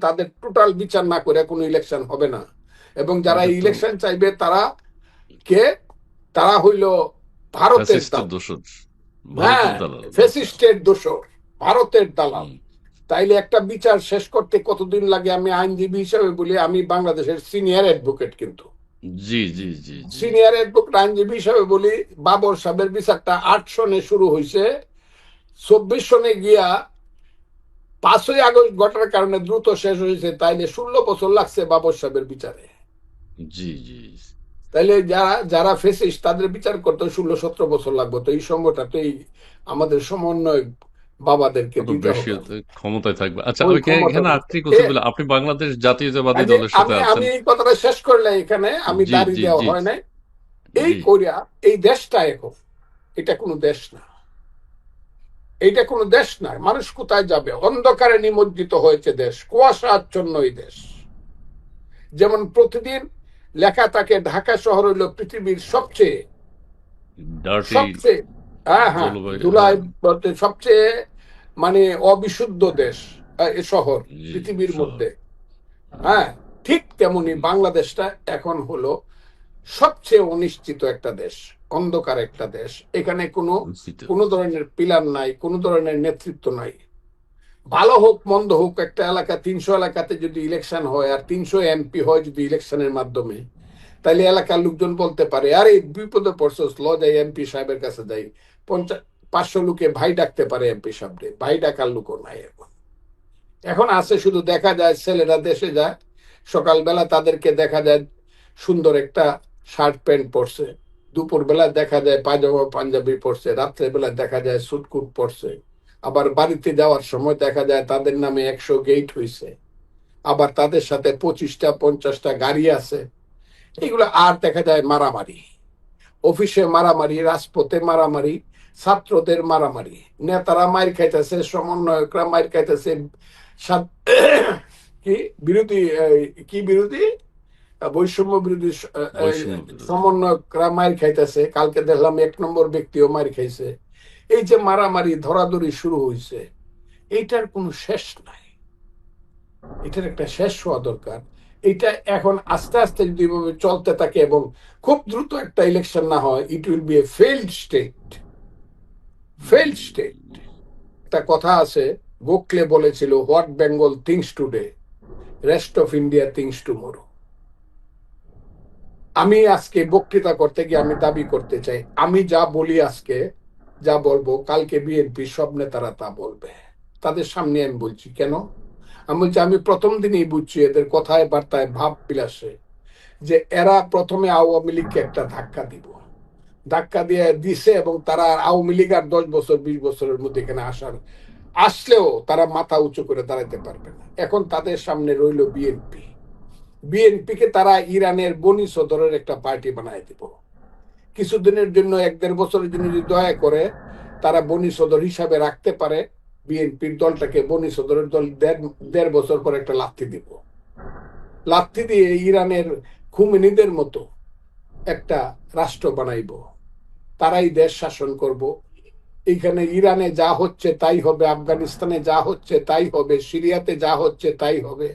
তাদের টোটাল বিচার না করে কোনো ইলেকশন হবে না। এবং যারা ইলেকশন চাইবে তারা কে? তারা হইল ভারতের হ্যাঁ ফেসিস্টের দোষর ভারতের দালাল। তাইলে একটা বিচার শেষ করতে কতদিন লাগে? আমি আইনজীবী হিসেবে বলি আমি বাংলাদেশের সিনিয়র অ্যাডভোকেট কিন্তু। জি জি জি জি। সিনিয়র অ্যাডভোকেট আইনজীবী হিসেবে বলি বাবর সাহেবের বিচারটা আট সনে শুরু হয়েছে চব্বিশ সনে গিয়া পাঁচই আগস্ট ঘটার কারণে দ্রুত শেষ হয়েছে তাই তাইলে ষোলো বছর লাগছে বাবর সাহেবের বিচারে। জি জি। তাইলে যারা যারা ফেসিস তাদের বিচার করতে ষোলো সতেরো বছর লাগবে। তো এই সময়টা তো এই আমাদের সমন্বয় বাবাদেরকে ক্ষমতায় থাকবে। আচ্ছা এখানে- আরেকটি কথা বলে? আপনি বাংলাদেশ জাতীয়তাবাদী দলের সাথে আমি আছেন। আমি এই কথাটা শেষ করলে এখানে আমি দাঁড়িয়ে দেওয়া হয় নাই। এই। কোরিয়া এই দেশটা এখন এটা কোনো দেশ না। এইটা কোনো দেশ নয়। মানুষ কোথায় যাবে? অন্ধকারে নিমজ্জিত হয়েছে দেশ। কুয়াশা আচ্ছন্ন এই দেশ। যেমন প্রতিদিন লেখা থাকে ঢাকা শহর হইল পৃথিবীর সবচেয়ে সবচেয়ে হ্যাঁ হ্যাঁ সবচেয়ে মানে অবিশুদ্ধ দেশ শহর পৃথিবীর মধ্যে। হ্যাঁ ঠিক তেমনি বাংলাদেশটা এখন হলো সবচেয়ে অনিশ্চিত একটা দেশ অন্ধকার একটা দেশ। এখানে কোনো কোনো ধরনের পিলার নাই কোনো ধরনের নেতৃত্ব নাই। ভালো হোক মন্দ হোক একটা এলাকা তিনশো এলাকাতে যদি ইলেকশন হয় আর তিনশো এমপি হয় যদি ইলেকশনের মাধ্যমে তাহলে এলাকার লোকজন বলতে পারে আরে বিপদে পড়ছস ল যাই এমপি সাহেবের কাছে যাই। পঞ্চাশ পাঁচশো লোকে ভাই ডাকতে পারে এমপি সাহেবরে ভাই ডাকার লোকও নাই এখন। এখন আছে শুধু দেখা যায় ছেলেরা দেশে যায় সকালবেলা তাদেরকে দেখা যায় সুন্দর একটা শার্ট প্যান্ট পরছে। দুপুর বেলা দেখা যায় পাজামা পাঞ্জাবি পরছে রাত্রে বেলা দেখা যায় সুটকুট পরছে। আবার বাড়িতে যাওয়ার সময় দেখা যায় তাদের নামে একশো গেট হইছে। আবার তাদের সাথে পঁচিশটা, পঞ্চাশটা গাড়ি আছে। এগুলো আর দেখা যায় মারামারি। অফিসে মারামারি, রাজপথে মারামারি, ছাত্রদের মারামারি। নেতারা মার খাইতেছে, সমন্বয়করা মার খাইতেছে। কি বিরোধী কি বিরোধী? বৈষম্য বিরোধী। সমন্বয়করা মার খাইতেছে। কালকে দেখলাম এক নম্বর ব্যক্তিও মার খাইছে। এই যে মারামারি ধরাধরি শুরু হয়েছে এইটার কোনো শেষ নাই। এটার একটা শেষ হওয়া দরকার। এটা এখন আস্তে আস্তে যদি এভাবে চলতে থাকে এবং খুব দ্রুত একটা ইলেকশন না হয় it will be a failed state failed state একটা কথা আছে গোখলে বলেছিল what Bengal thinks today rest of India thinks tomorrow আমি আজকে বক্তৃতা করতে গিয়ে আমি দাবি করতে চাই, আমি যা বলি আজকে, যা বলব, কালকে বিএনপি সব নেতারা তা বলবে। তাদের সামনে আমি বলছি, কেন? আমি বলছি, আমি প্রথম দিনই বুঝছি এদের কথায়, বার্তায় ভাব বিলাসে যে এরা প্রথমে আওয়ামী লীগকে একটা ধাক্কা দিব। ধাক্কা দিয়ে দিছে এবং তারা আওয়ামী লীগ আর দশ বছর, বিশ বছরের মধ্যে এখানে আসার, আসলেও তারা মাথা উঁচু করে দাঁড়াতে পারবে না। এখন তাদের সামনে রইল বিএনপি। বিএনপিকে তারা ইরানের বনি সদরের একটা পার্টি বানায় দিব। কিছুদিনের জন্য, এক দেড় বছরের জন্য যদি দয়া করে তারা বনি সদর হিসাবে রাখতে পারে বিএনপির দলটাকে বনি সদরের দল দেড় বছর পর একটা লাথি দিব। লাথি দিয়ে ইরানের খুমিনীদের মতো একটা রাষ্ট্র বানাইব। তারাই দেশ শাসন করব। এইখানে ইরানে যা হচ্ছে তাই হবে, আফগানিস্তানে যা হচ্ছে তাই হবে, সিরিয়াতে যা হচ্ছে তাই হবে।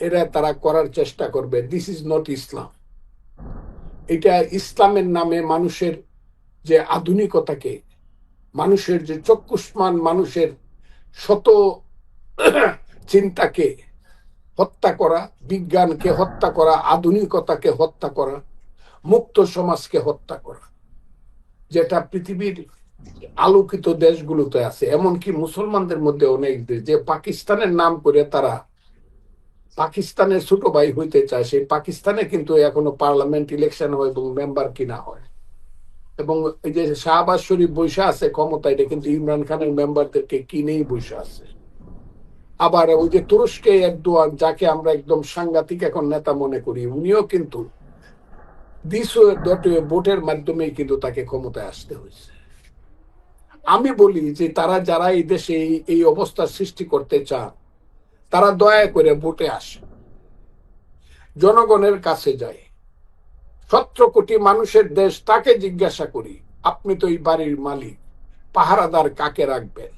এরা তারা করার চেষ্টা করবে। দিস ইজ নট ইসলাম এটা ইসলামের নামে মানুষের যে আধুনিকতাকে, মানুষের যে চক্ষুষ্মান, মানুষের শত চিন্তাকে হত্যা করা, বিজ্ঞানকে হত্যা করা, আধুনিকতাকে হত্যা করা, মুক্ত সমাজকে হত্যা করা, যেটা পৃথিবীর আলোকিত দেশগুলোতে আছে। এমনকি মুসলমানদের মধ্যে অনেক দেশ, যে পাকিস্তানের নাম করে তারা পাকিস্তানের ছোট ভাই হইতে চায়, সেই পাকিস্তানে কিন্তু এখনও পার্লামেন্ট ইলেকশন হয় এবং মেম্বার কিনা হয়। এবং এই যে শাহবাজ শরীফ বৈশা আছে ক্ষমতা, এটা কিন্তু ইমরান খানের মেম্বারদেরকে কিনেই বৈশা আছে। আবার ওই যে তুরস্কে এরদোয়ান, যাকে আমরা একদম সাংঘাতিক এখন নেতা মনে করি, উনিও কিন্তু ভোটের মাধ্যমে কিন্তু তাকে ক্ষমতায় আসতে হয়েছে। আমি বলি যে তারা যারা এই দেশে এই- এই অবস্থার সৃষ্টি করতে চান তারা দয়া করে ভোটে আসে। জনগণের কাছে যায় সতেরো কোটি মানুষের দেশ তাকে জিজ্ঞাসা করি, আপনি তো এই বাড়ির মালিক, পাহারাদার কাকে রাখবেন?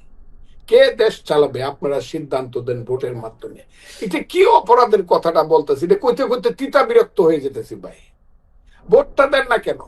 কে দেশ চালাবে? আপনারা সিদ্ধান্ত দেন ভোটের মাধ্যমে। এটা কি অপরাধের কথাটা বলতেছি? এটা কইতে কইতে তিতা বিরক্ত হয়ে যেতেছি ভাই। ভোটটা দেন না কেন?